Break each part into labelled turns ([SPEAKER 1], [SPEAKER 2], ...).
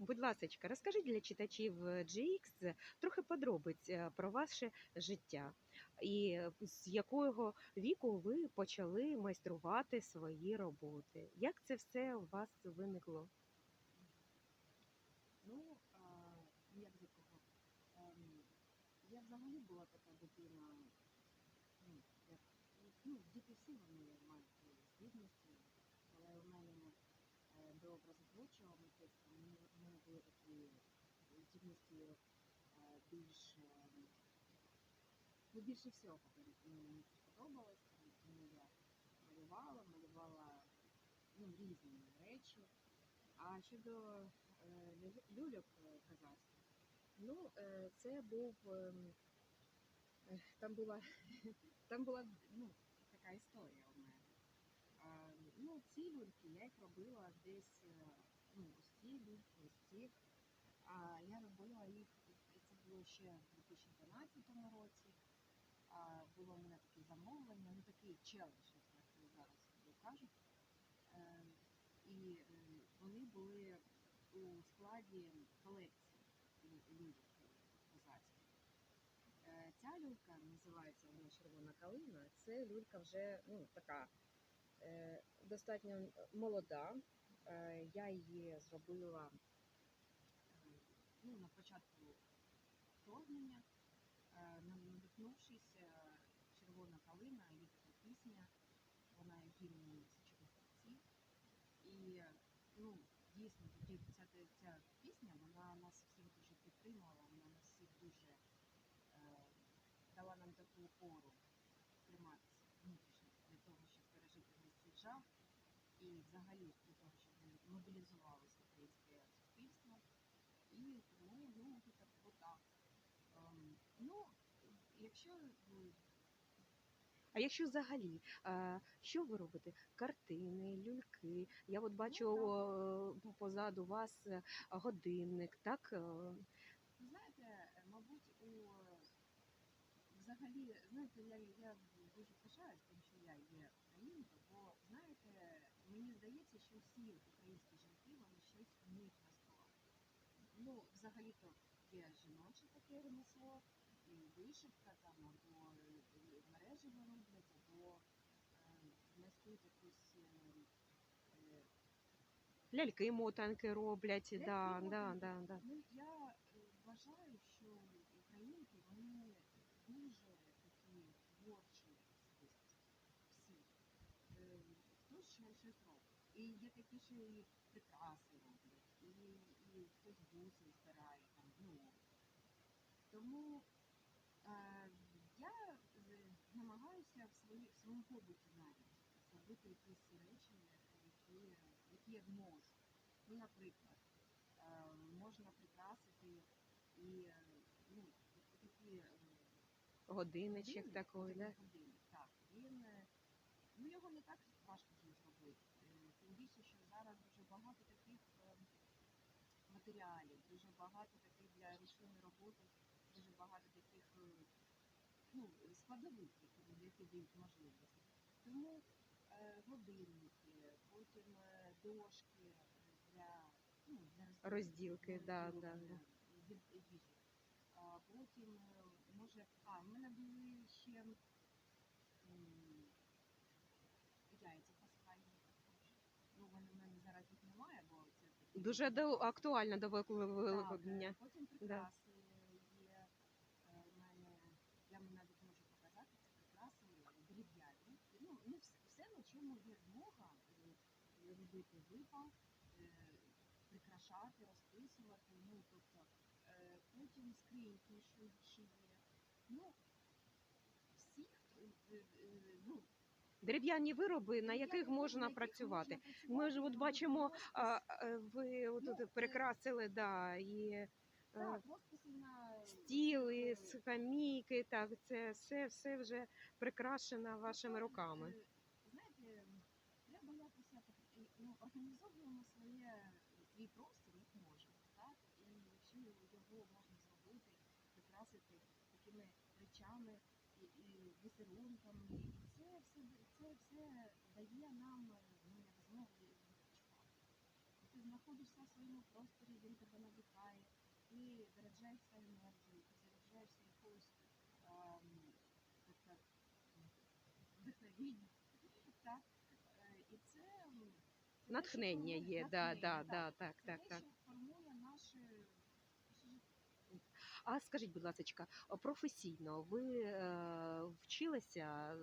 [SPEAKER 1] Будь ласка, розкажіть для читачів е, GX трохи подробиць е, про ваше життя і е, з якого віку ви почали майструвати свої роботи. Як це все у вас виникло?
[SPEAKER 2] Ну, а, як до кого? Ем, я взагалі була така дитина, ну, як, ну, діти всі вони мають здібності, але у мене до образотворчого мистецтва мені, у мене були такі здібності е, більш, е, ну, більше всього мені сподобалось, тому я малювала, малювала ну, різні речі. А щодо е, люльок е, казахських, ну е, це був ем, е, там була там була ну, така історія у мене. Ну, ці люльки я їх робила десь е, ну, ось ці люльки, ось. А я робила їх, це було ще в 2012 році. А, було у мене таке замовлення, ну такий челендж, як зараз кажуть. Е, і е, вони були у складі колекції лю- люльок козацьких. Е, Ця люлька називається вона червона калина. Це люлька вже ну, така е, достатньо молода. Я її зробила ну, на початку вторгнення, е, надихнувшись е, червона калина, є така пісня, вона є гімн січових і ну, дійсно тоді ця, ця пісня вона нас всіх дуже підтримала, вона нас всіх дуже е, дала нам таку опору триматися внутрішньо для того, щоб пережити весь цей жах і взагалі для того, щоб мобілізувалося українське суспільство. І тому ну, так, отак. Ем, ну, якщо
[SPEAKER 1] А якщо взагалі, що ви робите? Картини, люльки? Я от бачу о, позаду вас е, годинник, так? Е,
[SPEAKER 2] Ви знаєте, е, мабуть, у взагалі, знаєте, я, я дуже пишаюсь тим, що я є українкою, бо знаєте, мені здається, що всі українські жінки вони щось вміють розкривати. Ну, взагалі-то є жіноче таке ремесло, вишивка там, або е, мережево роблять, або е, майструють якусь. е, е,
[SPEAKER 1] Ляльки мотанки роблять,
[SPEAKER 2] Ляльки,
[SPEAKER 1] да, да,
[SPEAKER 2] мотанки.
[SPEAKER 1] да, да.
[SPEAKER 2] Ну, я е, вважаю, що українки вони дуже такі творчі особистості. Всі. Е, Хтось ще щось робить. І є такі, що і прикраси роблять, і, і хтось буси збирає там, ну. Тому е, я намагаюся в, свої, своєму побуті навіть зробити якісь речі, які, які я можу. Ну, наприклад, можна прикрасити і ну, такі е,
[SPEAKER 1] Годинничок такий, да?
[SPEAKER 2] годинник, так, він е, ну його не так важко вже зробити. Е, Тим більше, що зараз дуже багато таких матеріалів, дуже багато таких для ручної роботи, дуже багато таких ну, складових, які, дають можливості. Тому е, годинники, потім е, дошки для, ну, для розділки,
[SPEAKER 1] Розділки, да, да, да.
[SPEAKER 2] від їжі. А потім е, може, а в мене були ще м, яйця пасхальні. Ну, вони в мене зараз їх немає, бо це
[SPEAKER 1] Дуже до, актуально до Великого
[SPEAKER 2] так, е, Потім прикраси є. е, в мене, я вам навіть можу показати ці прикраси дерев'яні. Ну, не все, все, на чому є змога е, робити е, прикрашати, розписувати. Ну, тобто, е, потім скриньки, що, є. Ну, всіх, е, ну,
[SPEAKER 1] Дерев'яні вироби, на яких можна працювати. Ми ж от бачимо, а, а, ви
[SPEAKER 2] Ну, е,
[SPEAKER 1] прикрасили, да, і
[SPEAKER 2] Так,
[SPEAKER 1] стіл, і
[SPEAKER 2] е,
[SPEAKER 1] скамійки, так, це все, все вже прикрашено вашими руками.
[SPEAKER 2] е, Знаєте, треба якось як е, ну, організовуємо своє свій простір, як можемо, так? І якщо його можна зробити, прикрасити такими речами і, і візерунками, і це все це все дає нам е, ну, змогу відпочивати. І Ти знаходишся в своєму просторі, він тебе заряджаєшся енергією, ти заряджаєшся якоюсь ем, тобто, м, вдохновенням. Так? Е, І це,
[SPEAKER 1] Натхнення є, да, да, да, так, так, так.
[SPEAKER 2] що формує наше, наше життя.
[SPEAKER 1] А скажіть, будь ласка, професійно ви е, вчилися? е,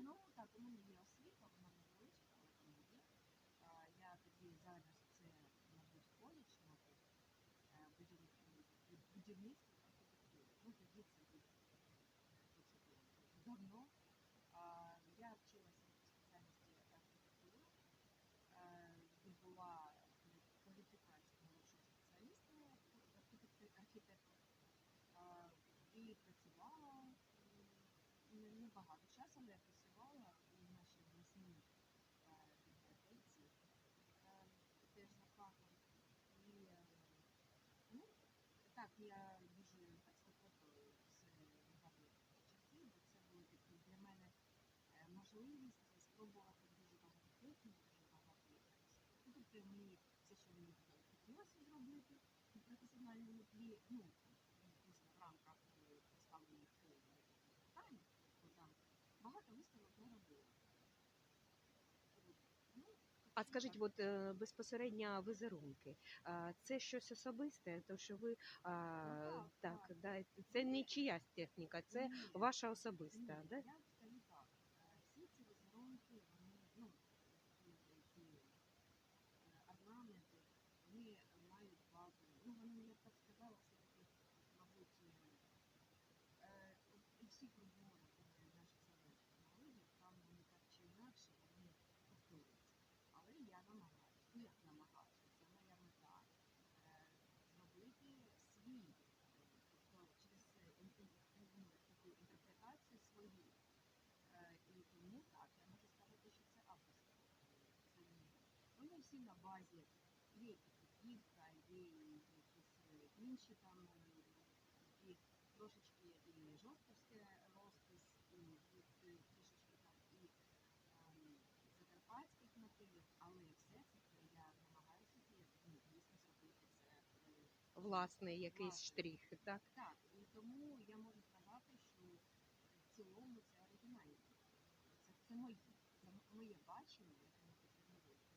[SPEAKER 2] Ну, так, у мене є освіта, вона невеличка, але є. Я тоді зараз це, мабуть, коледж, мабуть, е, будівництво, архітектури. Ну, тоді це давно. А, Я вчилася по спеціальності архітектури, е, здобула кваліфікацію молодшого спеціаліста, архітектор, архітектор. А, і працювала м, не- небагато часу, але я працювала у нашій обласній е, бібліотеці теж за фахом. І е, ну, так, я дуже так спокійно це багато часів, бо це було такі для мене е, можливість спробувати дуже багато технік, дуже багато якихось. Ну, тобто мені все, що мені хотілося зробити на професіональному тлі, ну, дійсно в рамках е, поставлених е, питань, бо там багато виставок я робила. От, Ну,
[SPEAKER 1] А скажіть, от е, безпосередньо візерунки, а, це щось особисте, то що ви а,
[SPEAKER 2] Ну, так,
[SPEAKER 1] так,
[SPEAKER 2] так.
[SPEAKER 1] да, це не чиясь техніка, це ваша
[SPEAKER 2] ні,
[SPEAKER 1] особиста, да?
[SPEAKER 2] Я скажу так, е, всі ці візерунки, вони, ну, ці, ці е, орнаменти, вони мають базу, ну, вони, я б так сказала, все-таки, мабуть, е, е, і всі прибори е, наших словенських народів, там вони так чи інакше, вони повторюються. Але я намагаюся, ну, як намагаюся, це моя мета, е, зробити свій, е, тобто через е, ін- ін- ну, таку інтерпретацію свою. Е, І тому так, я можу сказати, що це авторська е, сувеніри. Вони всі на базі є і є і якісь е, інші там е, такі трошечки і жовтовський розпис, і є е, трішечки там і ем, закарпатських мотивів, але все це я намагаюся ну, дійсно зробити це. е,
[SPEAKER 1] Власний якийсь штрих, так?
[SPEAKER 2] так, і тому я можу сказати, що в цілому це оригінальність. Це, це моє бачення, як воно потрібно бути.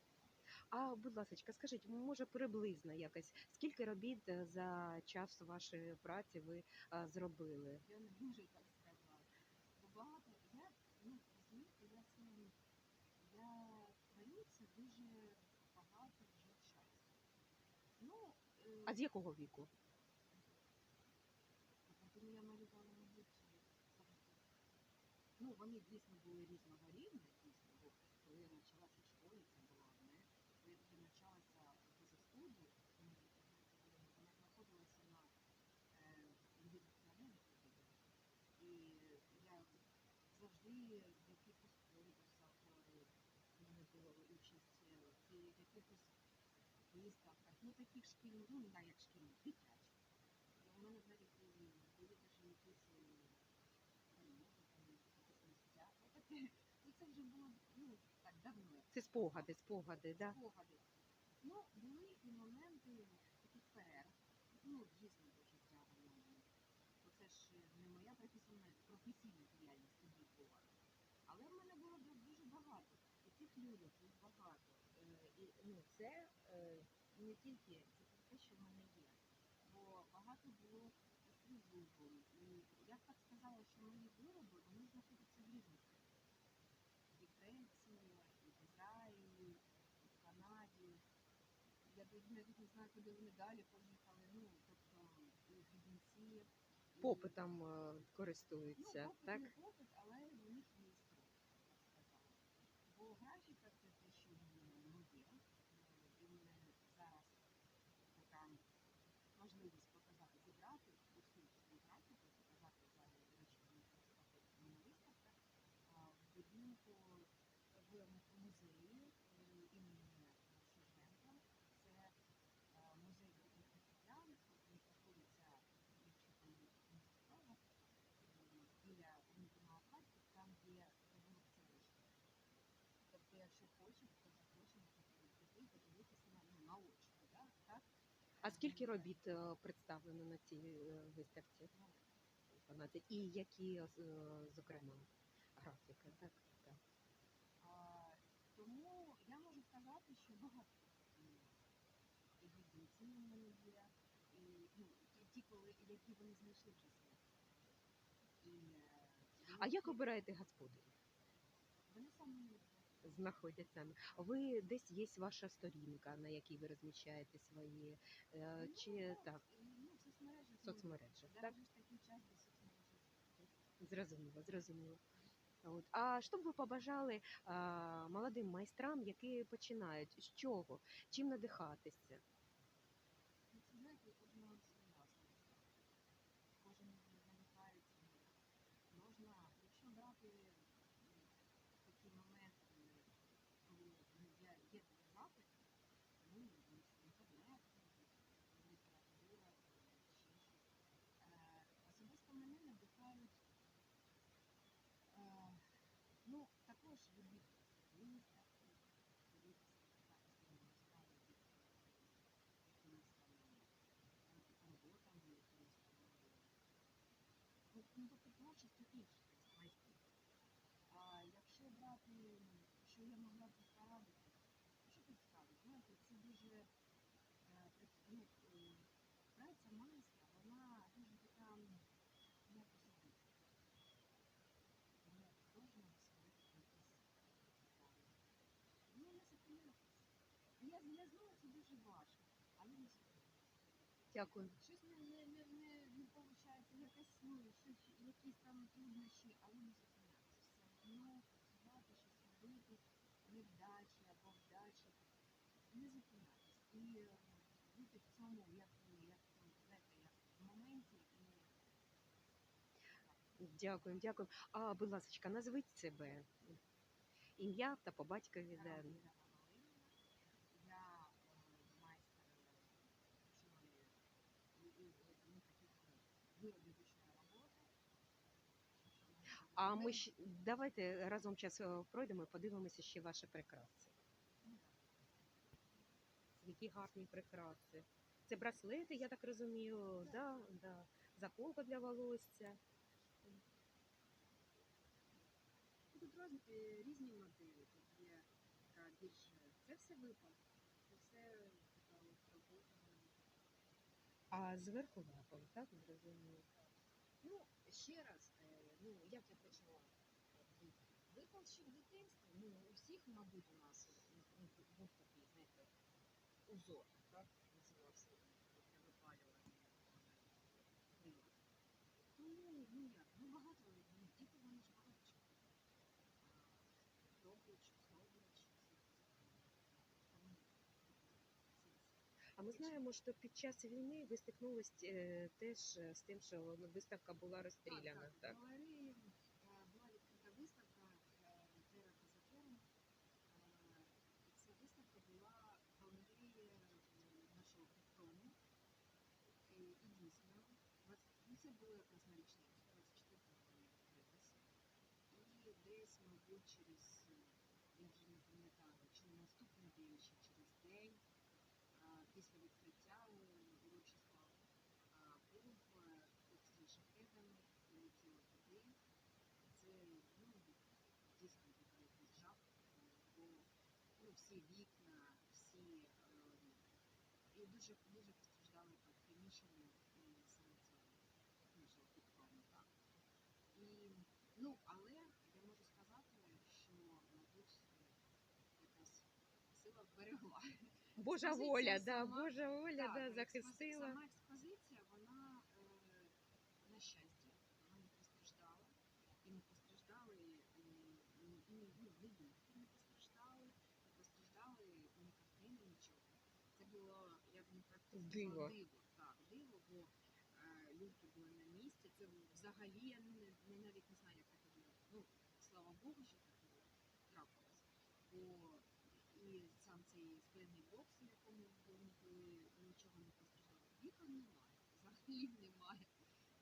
[SPEAKER 1] А будь ласка, скажіть, може приблизно якось скільки робіт е, за час вашої праці ви а, зробили?
[SPEAKER 2] Я не можу так сказати. Бо багато, я, ну, розумієте, я це, я це дуже багато вже часу. Ну, е,
[SPEAKER 1] А з якого віку?
[SPEAKER 2] тому я малювала, мабуть, завжди. Ну, вони дійсно були різного рівня, дійсно, бо коли я почалася в школі, це було одне. Коли я тоді навчалася в фізостуді, ну, вона знаходилася на е, індивідуальному тоді. І я завжди в якихось конкурсах е, в мене була участь е, в якихось виставках, ну таких шкільних, ну не знаю, як шкільних, дитячих. У мене навіть були даже якісь е. Ну, таке, ну це вже було ну, так давно.
[SPEAKER 1] Це спогади, спогади, да?
[SPEAKER 2] спогади. Ну, були і моменти таких перерв. Ну, дійсно дуже життя воно. Бо це ж не моя професійна, професійна діяльність тоді була. Але в мене було дуже багато. І цих людей, їх багато. Е, і, ну, це е, тільки це те, що в мене є. Бо багато було і. І я б так сказала, що мої вироби вони знаходяться в різних країнах. І в Греції, і в Ізраїлі, і в Канаді. Я навіть не знаю, куди вони далі поїхали. Ну, тобто і в.
[SPEAKER 1] Попитом е,
[SPEAKER 2] Ну,
[SPEAKER 1] користуються,
[SPEAKER 2] попит
[SPEAKER 1] так?
[SPEAKER 2] не попит, але Е, імені Шевченка. Це е, музей знаходиться міста е, біля Унікумного там є прогулок селища. Тобто, якщо хочете, то запрошуємо піти подивитися на. Так?
[SPEAKER 1] А скільки робіт представлено на цій виставці? Ну, І які, зокрема, графіки, так? так.
[SPEAKER 2] Тому я можу сказати, що багато м, екзибіцій у мене є, і ну, ті, ті, коли, які вони знайшли вже себе. І, е,
[SPEAKER 1] А як обираєте господарів?
[SPEAKER 2] Вони самі
[SPEAKER 1] Знаходять саме. Ви десь є ваша сторінка, на якій ви розміщаєте свої е,
[SPEAKER 2] Ну,
[SPEAKER 1] чи так,
[SPEAKER 2] і, ну, в
[SPEAKER 1] соцмережі?
[SPEAKER 2] Ну,
[SPEAKER 1] Так,
[SPEAKER 2] в такий час, соцмережі.
[SPEAKER 1] зрозуміло, зрозуміло. От. А що б ви побажали а, молодим майстрам, які починають? З чого? Чим надихатися?
[SPEAKER 2] Ну, це, знаєте, у кожного свій власний стиль. Кожен надихається. Можна, якщо брати м, такий момент, е, коли ну, я є такий запит, ну, інтернет, література, ще щось. Е, Особисто мене надихають, е, ну, також любити виставки, дивитися також на вистави, якимось там роботами, якимось там. Ну, ну, тобто творчість у інших майстрів. А якщо брати, м, що я могла б порадити, що сказати, знаєте, це дуже е, ну, праця майстра, вона дуже така як особиста. Вона кожного свої якісь справи. Ну, не зупинятися. Я, я знаю, це дуже важко, але не.
[SPEAKER 1] Дякую.
[SPEAKER 2] Щось не, не, не, не, не виходить, якась, ну, щось, якісь там труднощі, але не зупинятися. Все одно працювати, щось робити, невдачі або вдачі, не зупинятися. І е, бути в цьому, як, як, знаєте, як в моменті і
[SPEAKER 1] Дякую, дякую. А, будь ласка, назвіть себе. Ім'я та по батькові. Да.
[SPEAKER 2] Карабіна Галина. Я е, майстер ручної і, і, і, ну, таких ну, виробів ручної роботи.
[SPEAKER 1] А ми ще давайте разом час е, пройдемо і подивимося ще ваші прикраси. Які гарні прикраси. Це браслети, я так розумію, да, да. заколка для волосся.
[SPEAKER 2] Тут роз- е, різні моделі. Тут є така більш це все випад. Це все така робота.
[SPEAKER 1] А зверху лапом, так зрозуміло.
[SPEAKER 2] Ну, ще раз, е, ну як я почала випад ще в дитинстві, ну у всіх, мабуть, у нас ну, ну, був такий, знаєте, узор, так називався випалювання. Тому, ну як, ну багато, ну, діти вони ж багато чого. Роблять щось.
[SPEAKER 1] А ми знаємо, що під час війни ви стикнулись е, теж е, з тим, що виставка була розстріляна.
[SPEAKER 2] Так,
[SPEAKER 1] Так,
[SPEAKER 2] так. В галереї е, була відкрита виставка е, Тера Казакерн. І ця виставка була в галереї е, нашого Петрому. І, і дійсно, 20, ну це було якраз на річницю, 24-го вона відкрилася. І десь, мабуть, через, е, я вже не пам'ятаю, чи на наступний день, чи через день, а, після відкриття е, урочисто а, був е, зі шахедами, полетіло туди. Це ну, дійсно дуже якийсь жах, е, бо ну, всі вікна, всі е, і дуже дуже постраждали так приміщення і саме цього нашого підпальника. І ну, але я можу сказати, що мабуть якась сила вберегла.
[SPEAKER 1] Божа воля, да, Божа воля
[SPEAKER 2] Так,
[SPEAKER 1] да, захистила.
[SPEAKER 2] Сама експозиція, вона е, на щастя, вона не постраждала. І не постраждали і, і, і, і ну, люди не постраждали, не постраждали ні картини, нічого. Це було, я б не так
[SPEAKER 1] Диво.
[SPEAKER 2] диво. Так, диво, бо е, люди були на місці. Це взагалі я не, не навіть не знаю, як таке було. Ну, слава Богу, що так було трапилось. Бо і сам цей скляний бокс, в якому були, нічого не постраждало. Вікон немає, взагалі немає.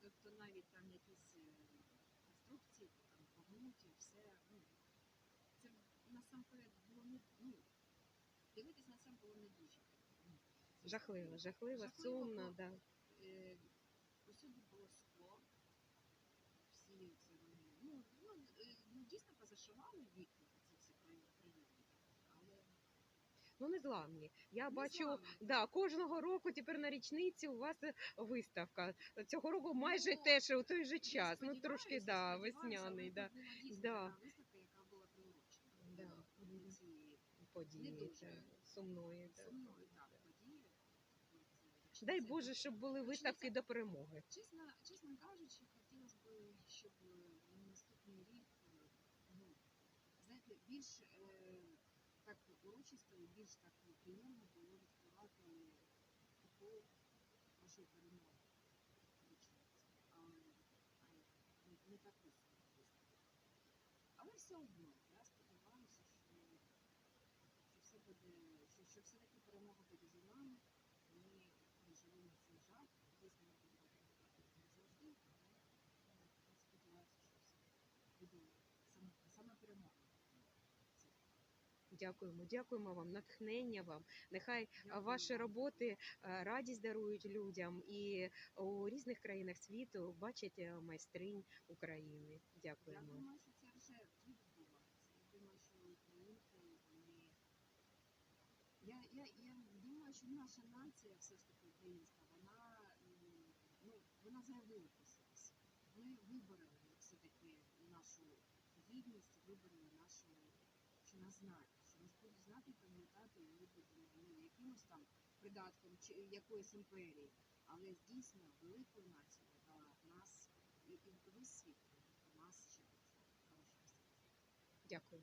[SPEAKER 2] Тобто навіть там якісь е, конструкції там погнуті, все. Ну, це насамперед було не ну, дивитись на це було не дуже.
[SPEAKER 1] Жахливо, жахливо,
[SPEAKER 2] Жахливо,
[SPEAKER 1] сумно,
[SPEAKER 2] бо-
[SPEAKER 1] да.
[SPEAKER 2] Е, Усюди було скло. Всі ці. Ну, ну, е, ну дійсно позашивали вікна, ці всі при- Але
[SPEAKER 1] Ну не зламні. Я
[SPEAKER 2] Не
[SPEAKER 1] бачу,
[SPEAKER 2] зламні,
[SPEAKER 1] да, кожного року тепер на річниці у вас е, виставка. Цього року майже
[SPEAKER 2] Ну,
[SPEAKER 1] теж у той же час. Ну
[SPEAKER 2] сподіваюся,
[SPEAKER 1] трошки да,
[SPEAKER 2] сподіваюся,
[SPEAKER 1] весняний,
[SPEAKER 2] але
[SPEAKER 1] да,
[SPEAKER 2] була дійсно
[SPEAKER 1] Да.
[SPEAKER 2] така виставка, яка була приурочена
[SPEAKER 1] Да.
[SPEAKER 2] до цієї
[SPEAKER 1] події
[SPEAKER 2] дуже
[SPEAKER 1] да, сумної. Да.
[SPEAKER 2] сумної так, події. От, е,
[SPEAKER 1] Дай Боже, щоб були виставки до перемоги.
[SPEAKER 2] Чесно, чесно кажучи, хотілося б, щоб е, на наступний рік, е, ну, знаєте, більш е, так урочисто і більш так приємно було відкривати таку вашу перемогу не, таку. Але все одно, я сподіваюся, що, що все буде, що, що все-таки перемога буде за нами. Ми переживемо цей жах, дійсно ми будемо працювати не завжди, але я сподіваюся, що все буде саме, саме перемога.
[SPEAKER 1] Дякуємо, дякуємо вам, натхнення вам. Нехай
[SPEAKER 2] Дякую
[SPEAKER 1] ваші роботи радість дарують людям і у різних країнах світу бачать е, майстринь України.
[SPEAKER 2] Я
[SPEAKER 1] Дякуємо.
[SPEAKER 2] думаю, що це вже відбувається. Я думаю, що вони. Я, я, я думаю, що наша нація, все ж таки українська, вона ну, вона заявила про себе. Ми вибороли все-таки нашу гідність, вибороли нашу, що нас знають, нас знати і пам'ятати, не ну, якимось там придатком чи якоїсь імперії, але дійсно великою нацією, яка нас і, і весь світ нас ще.
[SPEAKER 1] Дякую.